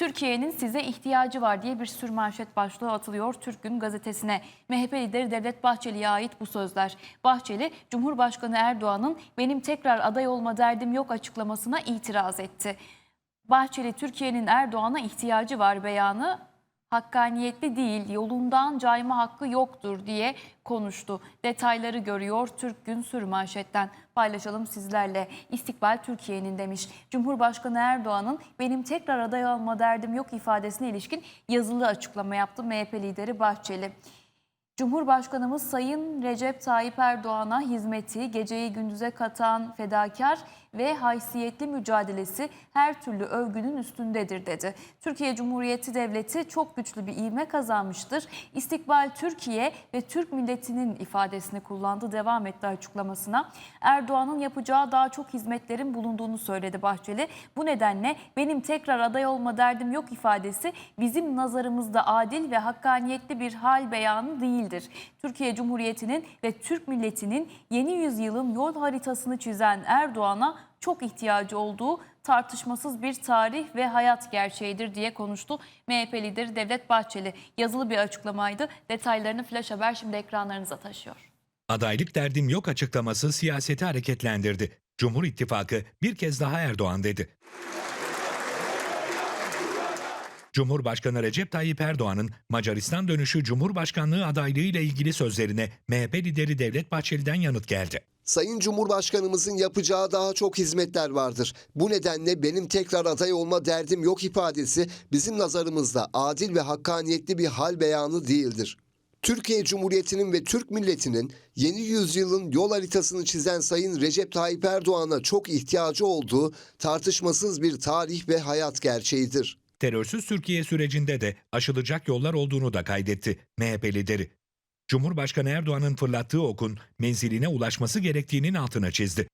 Türkiye'nin size ihtiyacı var diye bir sürmanşet başlığı atılıyor Türk Gün gazetesine. MHP lideri Devlet Bahçeli'ye ait bu sözler. Bahçeli, Cumhurbaşkanı Erdoğan'ın benim tekrar aday olma derdim yok açıklamasına itiraz etti. Bahçeli, Türkiye'nin Erdoğan'a ihtiyacı var beyanı hakkaniyetli değil, yolundan cayma hakkı yoktur diye konuştu. Detayları görüyor Türk Gün sürmanşetten. Paylaşalım sizlerle. İstikbal Türkiye'nin demiş. Cumhurbaşkanı Erdoğan'ın benim tekrar aday olma derdim yok ifadesine ilişkin yazılı açıklama yaptı MHP lideri Bahçeli. Cumhurbaşkanımız Sayın Recep Tayyip Erdoğan'a hizmeti, geceyi gündüze katan fedakar ve haysiyetli mücadelesi her türlü övgünün üstündedir dedi. Türkiye Cumhuriyeti Devleti çok güçlü bir ivme kazanmıştır. İstikbal Türkiye ve Türk milletinin ifadesini kullandı. Devam etti açıklamasına. Erdoğan'ın yapacağı daha çok hizmetlerin bulunduğunu söyledi Bahçeli. Bu nedenle benim tekrar aday olma derdim yok ifadesi bizim nazarımızda adil ve hakkaniyetli bir hal beyanı değildir. Türkiye Cumhuriyeti'nin ve Türk milletinin yeni yüzyılın yol haritasını çizen Erdoğan'a çok ihtiyacı olduğu tartışmasız bir tarih ve hayat gerçeğidir diye konuştu MHP lideri Devlet Bahçeli. Yazılı bir açıklamaydı. Detaylarını Flash Haber şimdi ekranlarınıza taşıyor. Adaylık derdim yok açıklaması siyaseti hareketlendirdi. Cumhur İttifakı bir kez daha Erdoğan dedi. Cumhurbaşkanı Recep Tayyip Erdoğan'ın Macaristan dönüşü Cumhurbaşkanlığı adaylığı ile ilgili sözlerine MHP lideri Devlet Bahçeli'den yanıt geldi. Sayın Cumhurbaşkanımızın yapacağı daha çok hizmetler vardır. Bu nedenle benim tekrar aday olma derdim yok ifadesi bizim nazarımızda adil ve hakkaniyetli bir hal beyanı değildir. Türkiye Cumhuriyeti'nin ve Türk milletinin yeni yüzyılın yol haritasını çizen Sayın Recep Tayyip Erdoğan'a çok ihtiyacı olduğu tartışmasız bir tarih ve hayat gerçeğidir. Terörsüz Türkiye sürecinde de aşılacak yollar olduğunu da kaydetti MHP lideri. Cumhurbaşkanı Erdoğan'ın fırlattığı okun menziline ulaşması gerektiğinin altına çizdi.